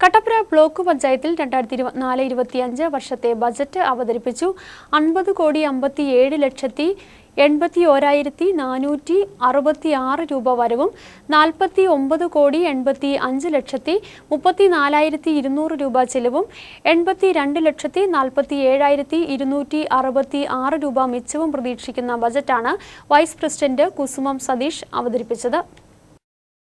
Kattappana block പഞ്ചായത്തിൽ രണ്ടായിരത്തി ഇരുപത്തിനാല് ഇരുപത്തിയഞ്ച് വർഷത്തെ ബജറ്റ് അവതരിപ്പിച്ചു. അൻപത് കോടി അമ്പത്തിയേഴ് ലക്ഷത്തി എൺപത്തി ഓരായിരത്തി നാനൂറ്റി അറുപത്തി ആറ് രൂപ വരവും നാൽപ്പത്തി ഒമ്പത് കോടി എൺപത്തി അഞ്ച് ലക്ഷത്തി മുപ്പത്തി നാലായിരത്തി ഇരുന്നൂറ് രൂപ ചിലവും എൺപത്തി രണ്ട് ലക്ഷത്തി നാൽപ്പത്തി ഏഴായിരത്തി ഇരുന്നൂറ്റി അറുപത്തി ആറ് രൂപ മിച്ചവും പ്രതീക്ഷിക്കുന്ന ബജറ്റാണ് വൈസ് പ്രസിഡന്റ് കുസുമം സതീഷ് അവതരിപ്പിച്ചത്.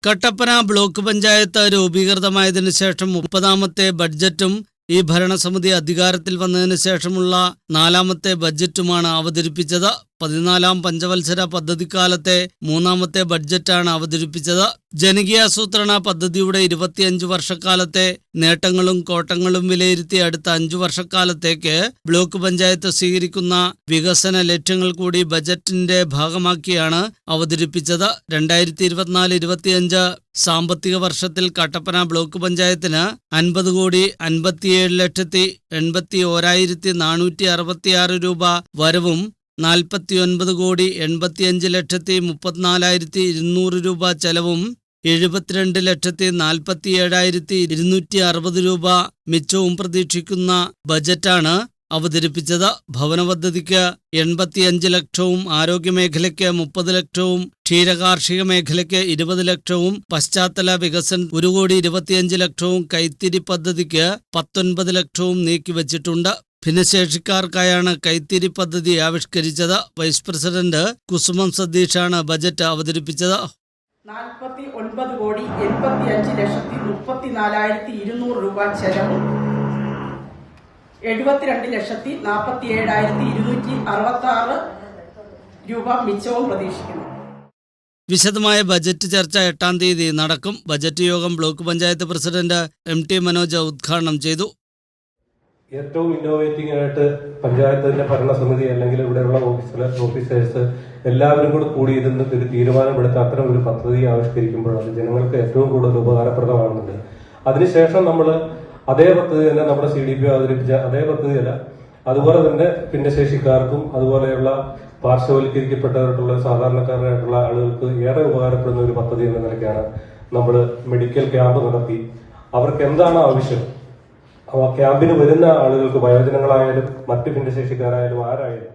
കട്ടപ്പന ബ്ലോക്ക് പഞ്ചായത്ത് രൂപീകൃതമായതിനു ശേഷം മുപ്പതാമത്തെ ബഡ്ജറ്റും ഈ ഭരണസമിതി അധികാരത്തിൽ വന്നതിനു ശേഷമുള്ള നാലാമത്തെ ബഡ്ജറ്റുമാണ് അവതരിപ്പിച്ചത്. പതിനാലാം പഞ്ചവത്സര പദ്ധതിക്കാലത്തെ മൂന്നാമത്തെ ബഡ്ജറ്റാണ് അവതരിപ്പിച്ചത്. ജനകീയാസൂത്രണ പദ്ധതിയുടെ ഇരുപത്തിയഞ്ച് വർഷക്കാലത്തെ നേട്ടങ്ങളും കോട്ടങ്ങളും വിലയിരുത്തി അടുത്ത അഞ്ചു വർഷക്കാലത്തേക്ക് ബ്ലോക്ക് പഞ്ചായത്ത് സ്വീകരിക്കുന്ന വികസന ലക്ഷ്യങ്ങൾ കൂടി ബജറ്റിന്റെ ഭാഗമാക്കിയാണ് അവതരിപ്പിച്ചത്. രണ്ടായിരത്തി ഇരുപത്തിനാല് ഇരുപത്തിയഞ്ച് സാമ്പത്തിക വർഷത്തിൽ കട്ടപ്പന ബ്ലോക്ക് പഞ്ചായത്തിന് അൻപത് കോടി അൻപത്തിയേഴ് ലക്ഷത്തി എൺപത്തി ഓരായിരത്തി നാനൂറ്റി അറുപത്തിയാറ് രൂപ വരവും നാൽപ്പത്തിയൊൻപത് കോടി എൺപത്തിയഞ്ച് ലക്ഷത്തി മുപ്പത്തിനാലായിരത്തി ഇരുന്നൂറ് രൂപ ചെലവും എഴുപത്തിരണ്ട് ലക്ഷത്തി നാൽപ്പത്തി ഏഴായിരത്തി ഇരുന്നൂറ്റി അറുപത് രൂപ മിച്ചവും പ്രതീക്ഷിക്കുന്ന ബജറ്റാണ് അവതരിപ്പിച്ചത്. ഭവന പദ്ധതിക്ക് എൺപത്തിയഞ്ച് ലക്ഷവും ആരോഗ്യമേഖലയ്ക്ക് മുപ്പത് ലക്ഷവും ക്ഷീരകാർഷിക മേഖലയ്ക്ക് ഇരുപത് ലക്ഷവും പശ്ചാത്തല വികസന ഒരു കോടി ഇരുപത്തിയഞ്ച് ലക്ഷവും കൈത്തിരി പദ്ധതിക്ക് പത്തൊൻപത് ലക്ഷവും നീക്കിവച്ചിട്ടുണ്ട്. ഭിന്നശേഷിക്കാർക്കായാണ് കൈത്തിരി പദ്ധതി ആവിഷ്കരിച്ചത്. വൈസ് പ്രസിഡന്റ് കുസുമം സതീഷാണ് ബജറ്റ് അവതരിപ്പിച്ചത്. നാൽപ്പത്തി ഒൻപത് കോടി എൺപത്തി അഞ്ച് ലക്ഷത്തി മുപ്പത്തി നാലായിരത്തി ഇരുന്നൂറ് രൂപ ചെലവും. എഴുപത്തിരണ്ട് ലക്ഷത്തി നാൽപ്പത്തി ഏഴായിരത്തി ഇരുന്നൂറ്റി അറുപത്തി ആറ് രൂപ മിച്ചവും പ്രതീക്ഷിക്കുന്നു. വിശദമായ ബജറ്റ് ചർച്ച എട്ടാം തീയതി നടക്കും. ബജറ്റ് യോഗം block panchayat president M T Manoj ഉദ്ഘാടനം ചെയ്തു. ഏറ്റവും ഇന്നോവേറ്റിംഗ് ആയിട്ട് പഞ്ചായത്തിന്റെ ഭരണസമിതി അല്ലെങ്കിൽ ഇവിടെയുള്ള ഓഫീസർ ഓഫീസേഴ്സ് എല്ലാവരും കൂടെ കൂടി ഇതിന് ഒരു തീരുമാനമെടുത്ത് അത്തരം ഒരു പദ്ധതി ആവിഷ്കരിക്കുമ്പോൾ അത് ജനങ്ങൾക്ക് ഏറ്റവും കൂടുതൽ ഉപകാരപ്രദമാകുന്നുണ്ട് അതിനുശേഷം നമ്മൾ അതേ പദ്ധതി തന്നെ നമ്മുടെ സി ഡി പി അവതരിപ്പിച്ച അതേ പദ്ധതി അല്ല അതുപോലെ തന്നെ ഭിന്നശേഷിക്കാർക്കും അതുപോലെയുള്ള പാർശ്വവൽക്കരിക്കപ്പെട്ടവർക്കുള്ള സാധാരണക്കാരായിട്ടുള്ള ആളുകൾക്ക് ഏറെ ഉപകാരപ്പെടുന്ന ഒരു പദ്ധതി എന്ന നിലയ്ക്കാണ് നമ്മൾ മെഡിക്കൽ ക്യാമ്പ് നടത്തി. അവർക്ക് എന്താണ് ആവശ്യം? ക്യാമ്പിന് വരുന്ന ആളുകൾക്ക് വയോജനങ്ങളായാലും മറ്റ് ഭിന്നശേഷിക്കാരായാലും ആരായാലും.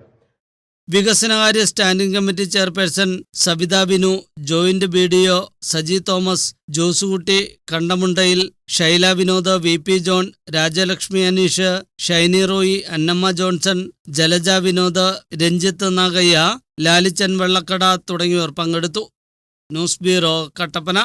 വികസനകാര്യ standing committee chairperson Sabitha Binu joint B D O Saji Thomas Josekutty Kandamundayil Shaila Vinod V P John Rajalakshmi Aneesh Shiny Roy Annamma Johnson Jalaja Vinod Ranjith Nagayya Lalichan Vellakkada തുടങ്ങിയവർ പങ്കെടുത്തു. News bureau Kattappana.